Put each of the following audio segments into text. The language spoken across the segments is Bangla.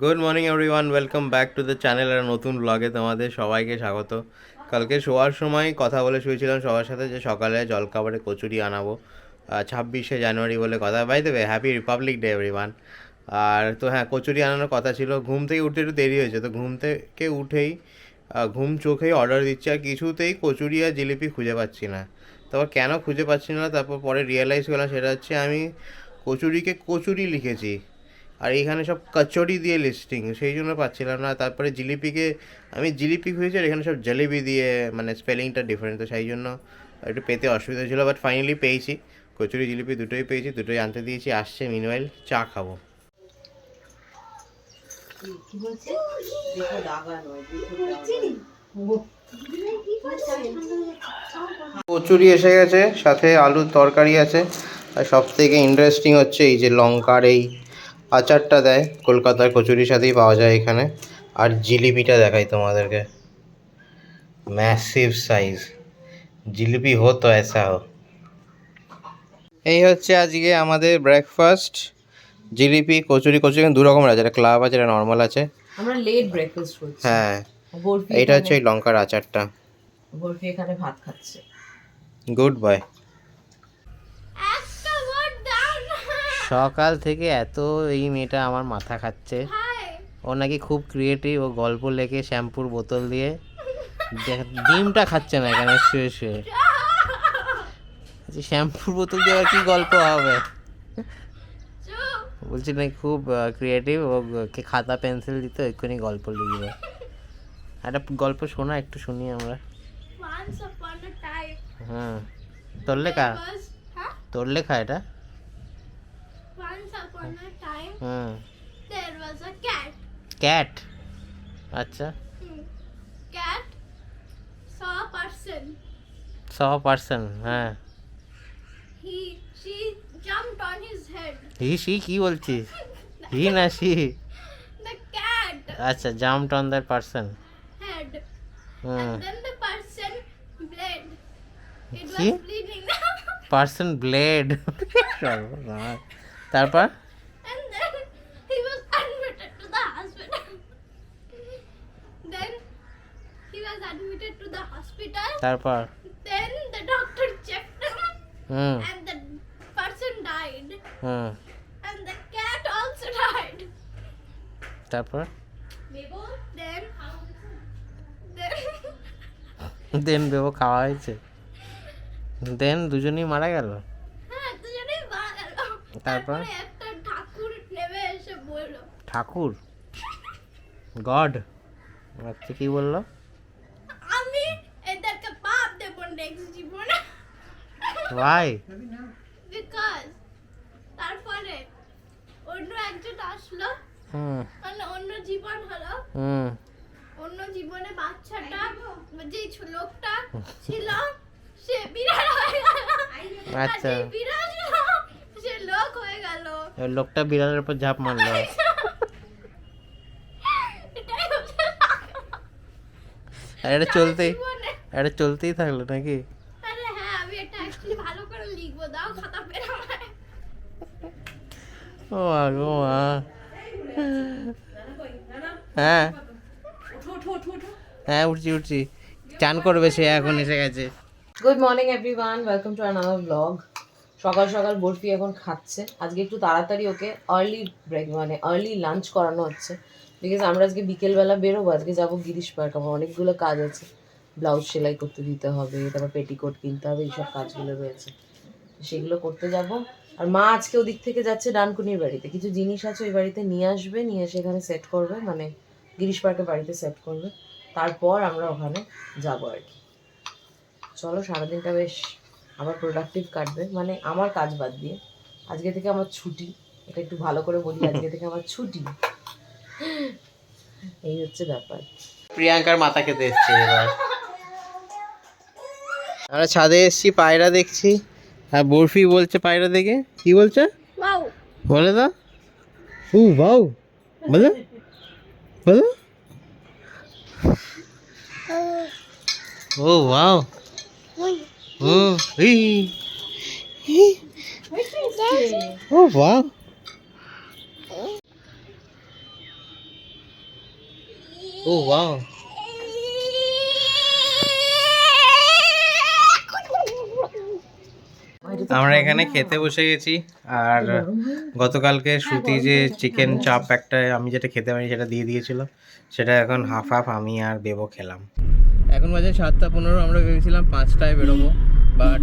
Good morning everyone welcome back to the channel আর নতুন ব্লগে তোমাদের সবাইকে স্বাগত। কালকে শোয়ার সময় কথা বলে শুয়েছিলাম সবার সাথে যে সকালে জলখাবারে কচুরি আনাবো ছাব্বিশে জানুয়ারি বলে কথা। বাই দেবে হ্যাপি রিপাবলিক ডে এভরিওয়ান আর তো হ্যাঁ কচুরি আনানোর কথা ছিল। ঘুম থেকে উঠতে একটু দেরি হয়েছে, তো ঘুম থেকে উঠেই ঘুম চোখেই অর্ডার দিচ্ছি। আর কিছুতেই কচুরি আর জিলিপি খুঁজে পাচ্ছি না। তারপর কেন খুঁজে পাচ্ছি না? তারপর পরে রিয়েলাইজ করলাম, সেটা হচ্ছে আমি কচুরিকে কচুরি লিখেছি। আর এখানে সব কচুরি দিয়ে লিস্টিং সেই জন্য পাচ্ছিলাম না। তারপরে জিলিপিকে আমি জিলিপি খুঁজেছি আর এখানে সব জলেবি দিয়ে মানে স্পেলিংটা ডিফারেন্ট তো সেই জন্য একটু পেতে অসুবিধা ছিল। বাট ফাইনালি পেয়েছি। কচুরি জিলিপি দুটোই পেয়েছি দুটোই আনতে দিয়েছি। আসছে মিনওয়াইল চা খাব। কি বলছে? দেখো দাগা নয় দেখো কচুরি এসে গেছে সাথে আলুর তরকারি আছে। আর সব থেকে ইন্টারেস্টিং হচ্ছে এই যে লঙ্কার এই আচারটা দেয় কলকাতার কচুরির সাথেই পাওয়া যায় এখানে। আর জিলিপিটা দেখাই তোমাদেরকে। ম্যাসিভ সাইজ জিলিপি হো তো এসা হো এই হচ্ছে আজকে আমাদের ব্রেকফাস্ট জিলিপি কচুরি কচুরি দু রকমের আছে। একটা ক্লাব আছে একটা নর্মাল আছে। আমরা লেট ব্রেকফাস্ট করছি। হ্যাঁ। এটা হচ্ছে ওই লঙ্কার আচারটা। বরফি এখানে ভাত খাচ্ছে। গুড বয় সকাল থেকে এত এই মেয়েটা আমার মাথা খাচ্ছে। ও নাকি খুব ক্রিয়েটিভ ও গল্প লেখে শ্যাম্পুর বোতল দিয়ে। ডিমটা খাচ্ছে না এখানে শুয়ে শুয়ে। বলছি, শ্যাম্পুর বোতল দিয়ে আবার কি গল্প হবে? বলছি নাকি খুব ক্রিয়েটিভ ও খাতা পেন্সিল দিত এক্ষুনি গল্প লিখবে। একটা গল্প শোনা একটু শুনি আমরা। হুম তোর লেখা? তোর লেখা এটা? Upon a time, hmm there was a cat. Cat আচ্ছা Hmm. Cat saw a person. ছ পার্সেন্ট হ্যাঁ He, she jumped on his head. He she কি বলছিস হি না সি The cat আচ্ছা jumped on that person head, hmm and then the person bled. It was He? bleeding, person bled তারপর and then he was admitted to the hospital. then he was admitted to the hospital. তারপর Then the doctor checked him hmm and the person died. Hmm And the cat also died. তারপর Then then দেন বেবো খাওয়া হয়েছে দেন দুজনেই মারা গেল হ্যাঁ তারপর? ঠাকুর ঠাকুর গড আচ্ছা কি বলল আমি এদেরকে পাপ দেব নেক্সট জীবনে ভাই বিকজ তারপরে অন্য একজন আসলো। হুম। মানে অন্য জীবন হলো। হুম। অন্য জীবনে বাচ্চাটা যে ছ- লোকটা ছিল সে বিড়াল হয়ে গেল। আচ্ছা। বিড়াল সে লোক হয়ে গেল। লোকটা বিড়ালের উপর ঝাঁপ মারলো। আর এটা চলতেই এটা চলতেই থাকল নাকি আরে হ্যাঁ আমি এটা অ্যাকচুয়ালি ভালো করে লিখব দাও খাতা পেন ও মা গো মা। হ্যাঁ। হ্যাঁ উঠছি উঠছি। চান করবে সে এখন এসে গেছে। Good morning everyone welcome to another blog সকাল সকাল বরফি এখন খাচ্ছে। আজকে একটু তাড়াতাড়ি ওকে আর্লি ব্রেক মানে আর্লি লাঞ্চ করানো হচ্ছে। বিকজ আমরা আজকে বিকেলবেলা বেরোবো আজকে যাব গিরিশ পার্ক আমার অনেকগুলো কাজ আছে। ব্লাউজ সেলাই করতে দিতে হবে, তারপর পেটিকোট কিনতে হবে, এইসব কাজগুলো রয়েছে। সেগুলো করতে যাব। আর মা আজকে ওদিক থেকে যাচ্ছে ডানকুনির বাড়িতে। কিছু জিনিস আছে ওই বাড়িতে নিয়ে আসবে, নিয়ে এসে এখানে সেট করবে মানে গিরিশ পার্কের বাড়িতে সেট করবে। তারপর আমরা ওখানে যাব আর কি। চলো, সারাদিনটা বেশ আমার প্রোডাক্টিভ কাটবে। মানে আমার কাজ বাদ দিয়ে। আজকে থেকে আমার ছুটি। এটা একটু ভালো করে বলি, আজকে থেকে আমার ছুটি। এই হচ্ছে ব্যাপার। প্রিয়াঙ্কার মাথা খেতে এসছে এবার। আমরা ছাদে এসছি পায়রা দেখছি। আর বরফি বলছে পায়রা দেখে। কি বলছে? ওয়াও। বলে তো উ বাউ বলো। বলো। ও ওয়াও। ও ই ও ওয়াও। ও ওয়াও। আমরা এখানে খেতে বসে গেছি। আর গতকালকে শ্রুতি যে চিকেন চাপ একটা আমি যেটা খেতে পারি সেটা দিয়ে দিয়েছিল। সেটা এখন হাফ হাফ আমি আর বেবো খেলাম। এখন বাজে সাতটা পনেরো আমরা ভেবেছিলাম পাঁচটায় বেরোবো। বাট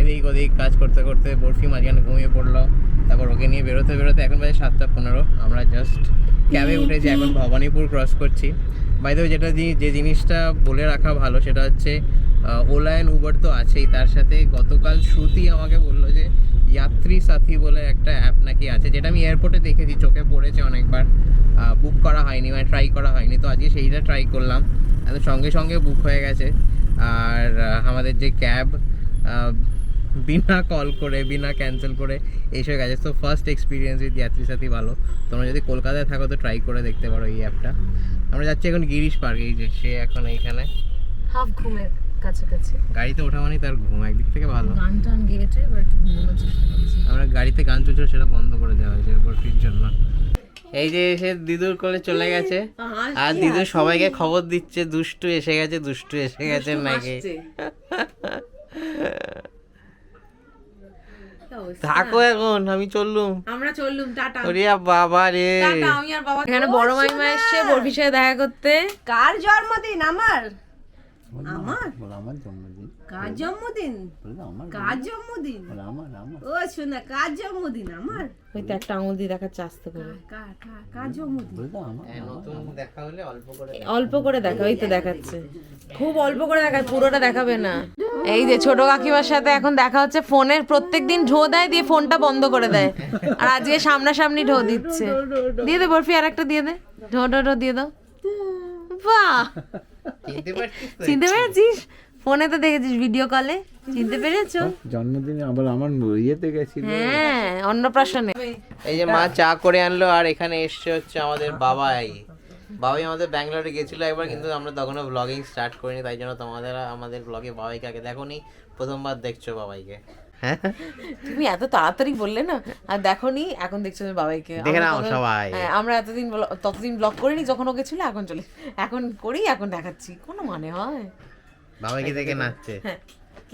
এদিক ওদিক কাজ করতে করতে বরফি মাঝখানে ঘুমিয়ে পড়ল। তারপর ওকে নিয়ে বেরোতে বেরোতে এখন বাজে সাতটা পনেরো। আমরা জাস্ট ক্যাবে উঠেছি এখন ভবানীপুর ক্রস করছি। বাইরে যেটা যে জিনিসটা বলে রাখা ভালো সেটা হচ্ছে ওলা অ্যান্ড উবার তো আছেই। তার সাথে গতকাল শ্রুতি আমাকে বলল যে যাত্রী সাথী বলে একটা অ্যাপ নাকি আছে, যেটা আমি এয়ারপোর্টে দেখেছি, চোখে পড়েছে অনেকবার। বুক করা হয়নি মানে ট্রাই করা হয়নি। তো আজকে সেইটা ট্রাই করলাম। একদম সঙ্গে সঙ্গে বুক হয়ে গেছে। আর আমাদের যে ক্যাব বিনা কল করে, বিনা ক্যান্সেল করে, এসে গেছে। তো ফার্স্ট এক্সপিরিয়েন্স উইথ যাত্রী সাথী ভালো। তোমরা যদি কলকাতায় থাকো, তো ট্রাই করে দেখতে পারো এই অ্যাপটা আমরা যাচ্ছি এখন গিরিশ পার্ক। এই যে, সে এখন এইখানে। হাফ কাছাকাছি। গাড়িতে ওঠা মানে তার ঘুম একদিক থেকে ভালো। গান টান গিয়েছে এবার একটু ঘুমানোর চেষ্টা করছি। আমরা গাড়িতে গান চলছিল সেটা বন্ধ করে দেওয়া হয়েছে বরফির জন্য এই যে এসে দিদুর কোলে চলে গেছে। আর দিদু সবাইকে খবর দিচ্ছে দুষ্টু এসে গেছে দুষ্টু এসে গেছে নাকি থাকো এখন আমি চললুম। আমরা চললুম টাটা। ওরে বাবা রে। টাটা আমি আর বাবা এখানে বড় মাইমা এসছে সাথে দেখা করতে। কার জন্মদিন আমার? আমার? আমার জন্মদিন। কার জন্মদিন? আমার কার জন্মদিন? বলে আমার আমার। ও শোনা কার জন্মদিন? আমার? ওই তো একটা আঙুল দিয়ে দেখাচ্ছে আস্তে করে। কার কার জন্মদিন? হ্যাঁ, নতুন দেখা হলে অল্প করে অল্প করে দেখা ওই তো দেখাচ্ছে। খুব অল্প করে দেখায় পুরোটা দেখাবে না। এই যে ছোট কাকিমার সাথে এখন দেখা হচ্ছে ফোনের প্রত্যেকদিন ঢো দেয় দিয়ে ফোনটা বন্ধ করে দেয়। আর আজকে সামনাসামনি ঢো দিচ্ছে। দিয়ে দে বরফি আর একটা দিয়ে দে। ঢো ঢো ঢো দিয়ে দাও। বাহ! চিনতে পারছিস চিনতে পেরেছিস? ফোনে তো দেখেছিস ভিডিও কলে চিনতে পেরেছ? জন্মদিনে আবার আমার ইয়েতে গেছিল। হ্যাঁ অন্নপ্রাশনে। এই যে মা চা করে আনলো আর এখানে এসছে হচ্ছে আমাদের বাবাই। বাবাই আমাদের ব্যাঙ্গালোরে গেছিল একবার কিন্তু আমরা তখনও ব্লগিং স্টার্ট করিনি তাই জন্য তোমাদের আমাদের ব্লগে বাবাইকে আগে দেখোনি। প্রথমবার দেখছ বাবাইকে। তুমি এত তাড়াতাড়ি বললে না আর দেখোনি এখন দেখছ তুমি বাবাইকে। দেখে নাও সবাই। হ্যাঁ আমরা এতদিন ব্ল- ততদিন ব্লগ করিনি যখন ওকে ছিল এখন চলে এখন করি এখন দেখাচ্ছি। কোনো মানে হয়? বাবাইকে দেখে নাচছে। হ্যাঁ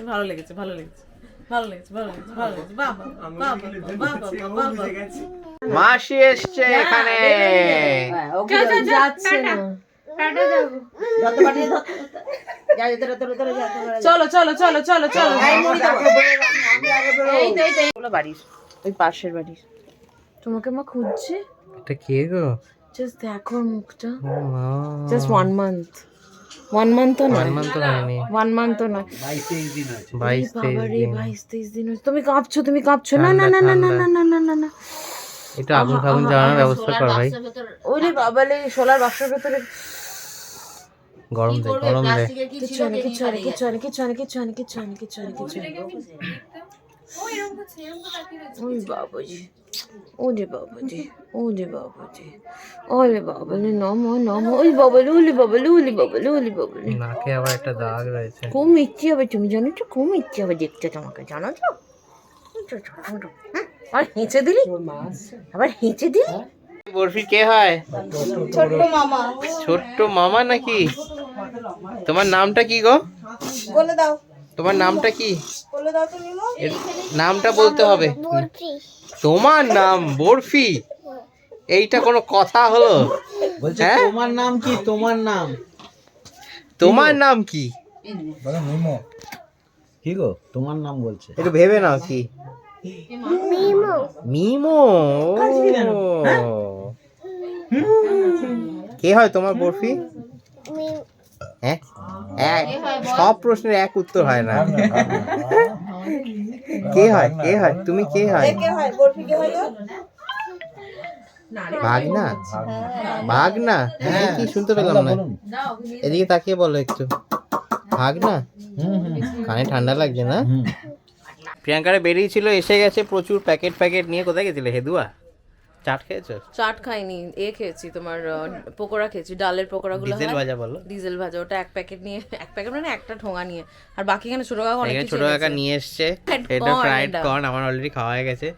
ভালো লেগেছে ভালো লেগেছে ভালো লেগেছে ভালো লেগেছে ভালো লেগেছে। বাবা বাবা বাবা বাবা মাসি এসছে এখানে। যাচ্ছে না। চলো চলো চলো চলো চলো। এই তো এই তো এইগুলো বাড়ির ওই পাশের বাড়ির। তোমাকে মা খুঁজছে? এটা কে গো? জাস্ট দেখো মুখটা। Just one month one month তো ওয়ান মান্থ তো নয়। বাইশ তেইশ দিন। বাইশ তেইশ দিন তুমি কাঁপছো তুমি কাঁপছো। না না না না না না না না না না। একটু আগুন ফাগুন জ্বালানোর ব্যবস্থা কর ভাই। ওরে বাবা রে সোলার বাক্সের ভেতরে গরম দে গরম দে। কিছু কিছু কিছু কিছু কিছু কিছু কিছু কিছু ওই ওরে ওরে ওরে ওই নাকে আবার একটা দাগ রয়েছে। খুব ইচ্ছে হবে তুমি জানো তো খুব ইচ্ছে হবে দেখতে তোমাকে জানো তো? আর হেঁচে দিলি? আবার হেঁচে দিলি? বরফি কে হয়? ছোট্ট মামা। ছোট্ট মামা নাকি? তোমার নামটা কি গো? বলে দাও। তোমার নামটা কি? বলে দাও তুমি নামটা বলতে হবে। তোমার নাম বরফি? এইটা কোনো কথা হলো? বলছে হ্যাঁ? তোমার নাম কি? তোমার নাম। তোমার নাম কি? বলো মিমো কি গো? তোমার নাম বলছে। একটু ভেবে নাও কি? মিমো। ও। কে হয় তোমার বরফি? হ্যাঁ? এক সব প্রশ্নের এক উত্তর হয় না। কে হয়? কে হয়? তুমি কে হয়? হয়? ভাগনা? ভাগনা? হ্যাঁ। কি শুনতে পেলাম না? এদিকে তাকিয়ে বলো একটু। ভাগনা? কানে ঠান্ডা লাগছে না? প্রিয়াঙ্কারে বেরিয়েছিল এসে গেছে প্রচুর প্যাকেট প্যাকেট নিয়ে কোথায় গেছিলে হেদুয়া? চাট খেয়েছো? চাট খাইনি এ খেয়েছি তোমার পকোড়া খেয়েছি ডালের পকোড়াগুলো ডিজেল ভাজা বলো। ডিজেল ভাজা ওটা এক প্যাকেট নিয়ে এক প্যাকেট মানে একটা ঠোঙা নিয়ে। আর বাকি এখানে ছোট কাকা অনেক ছোট কাকা নিয়ে এসছে এটা ফ্রাইড কর্ন আমার অলরেডি খাওয়া হয়ে গেছে।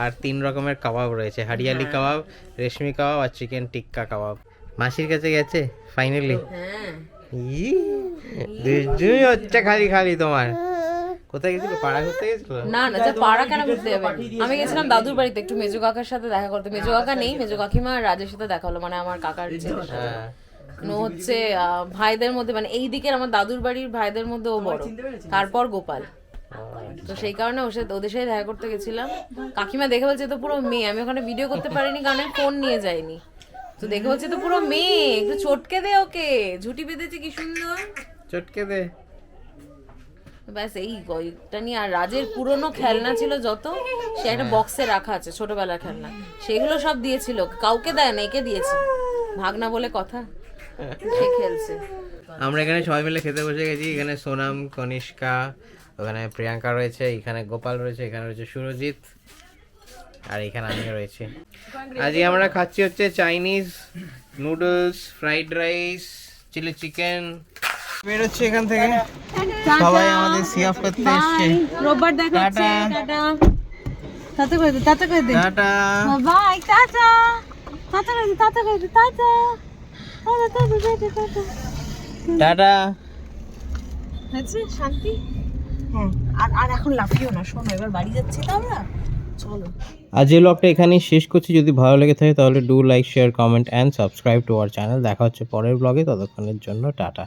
আর তিন রকমের কাবাব রয়েছে হারিয়ালি কাবাব রেশমি কাবাব আর চিকেন টিক্কা কাবাব। মাসির কাছে গেছে ফাইনালি হ্যাঁ। দুজুই হচ্ছে খালি খালি তোমার। কোথায় গেছিল? পাড়া ঘুরতে গেছিল? না না যা পাড়া কেন ঘুরতে যাবে? আমি গেছিলাম দাদুর বাড়িতে একটু মেজো কাকার সাথে দেখা করতে। মেজো কাকা নেই মেজো কাকিমা আর রাজের সাথে দেখা হলো মানে আমার কাকার ছেলের সাথে হ্যাঁ। হচ্ছে ভাইদের মধ্যে মানে এই দিকের আমার দাদুর বাড়ির ভাইদের মধ্যে ও বড়। তারপর গোপাল। তো সেই কারণে ওর সাথে ওদের সাথে দেখা করতে গেছিলাম। কাকিমা দেখে বলছে তো পুরো মেয়ে। আমি ওখানে ভিডিও করতে পারিনি কারণ আমি ফোন নিয়ে যাইনি। তো দেখে বলছে তো পুরো মেয়ে একটু চটকে দে ওকে। ঝুটি বেঁধেছে কি সুন্দর। চটকে দে। ব্যাস, এই কয়েকটা নিয়ে আর রাজের পুরনো খেলনা ছিল যত, সে একটা বক্সে রাখা আছে, ছোটবেলার খেলনা। সেগুলো সব দিয়েছিল, কাউকে দেয় না, একে দিয়েছে। ভাগনা বলে কথা, সে খেলছে। আমরা এখানে সবাই মিলে খেতে বসে গেছি, এখানে সোনাম, কনিষ্কা, ওখানে প্রিয়াঙ্কা রয়েছে, এখানে গোপাল রয়েছে, এখানে রয়েছে সুরজিৎ, আর এখানে আমি রয়েছি। আজকে আমরা খাচ্ছি হচ্ছে Chinese noodles fried rice chilli chicken বেরোচ্ছে এখান থেকে। সবাই আমাদের সি অফ করতে এসছে। রোববার দেখা টাটা। তাতে করে দে তাতে করে দে। টাটা। Bye tata. টাটা করে দে টাটা করে দে tata tata tata tata tata tata. হয়েছে? শান্তি? হ্যাঁ আর আর এখন লাফিও না শোনো এবার বাড়ি যাচ্ছি তো আমরা। চলো। আজ এই ব্লগটা এখানেই শেষ করছি। যদি ভালো লেগে থাকে তাহলে do like share comment and subscribe to our channel দেখা হচ্ছে পরের ব্লগে ততক্ষণের জন্য টাটা।